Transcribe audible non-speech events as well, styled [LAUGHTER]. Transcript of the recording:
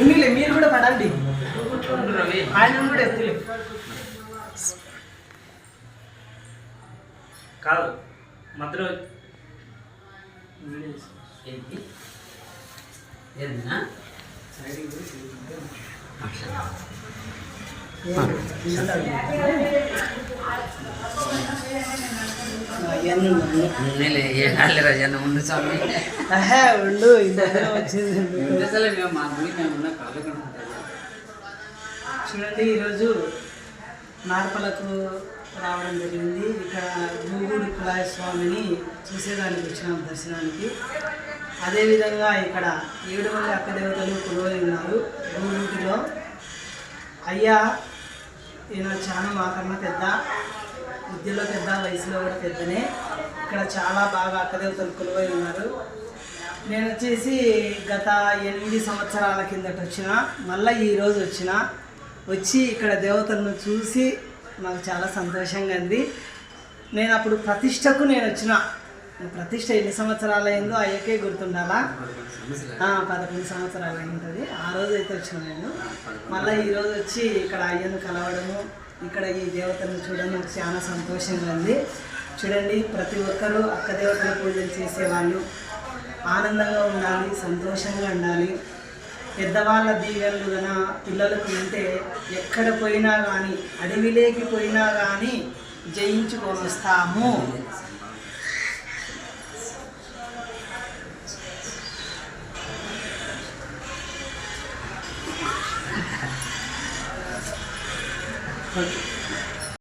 ఉన్నిలే మీరు కూడా పడండి. ఆయన కూడా ఎత్తులే కాదు మధ్యలో ఏంటి? మేము ఉన్న కళ్ళు కనుకుంటాం చూడండి ఈరోజు నార్పలకు రావడం జరిగింది. ఇక్కడ గూగూడి కులాయ స్వామిని చూసేదానికి వచ్చినాం దర్శనానికి. అదేవిధంగా ఇక్కడ ఏడు మంది అక్కదేవతలు కొలువై ఉన్నారు గూగూటిలో అయ్యా ఈయన చాలా మాకన్నా పెద్ద విద్యలో పెద్ద వయసులో కూడా పెద్దనే ఇక్కడ చాలా బాగా అక్కదేవతలు కొలువై ఉన్నారు. నేను వచ్చేసి గత ఎనిమిది సంవత్సరాల కిందట వచ్చిన మళ్ళీ ఈరోజు వచ్చిన వచ్చి ఇక్కడ దేవతలను చూసి నాకు చాలా సంతోషంగా ఉంది. నేను అప్పుడు ప్రతిష్టకు నేను వచ్చిన. ప్రతిష్ట ఎన్ని సంవత్సరాలు అయిందో అయ్యకే గుర్తుండాలా? పదకొండు సంవత్సరాలు అయింటుంది. ఆ రోజు అయితే వచ్చిన నేను. మళ్ళీ ఈరోజు వచ్చి ఇక్కడ అయ్యను కలవడము ఇక్కడ ఈ దేవతలను చూడడం నాకు చాలా సంతోషంగా ఉంది. చూడండి ప్రతి ఒక్కరూ అక్క దేవతల పూజలు చేసేవాళ్ళు. ఆనందంగా ఉండాలి సంతోషంగా ఉండాలి. పెద్దవాళ్ళ దీవెనలు గన పిల్లలకు ఉంటే ఎక్కడ పోయినా కానీ అడవిలోకి పోయినా కానీ జయించుకొని వస్తాము. は [LAUGHS] い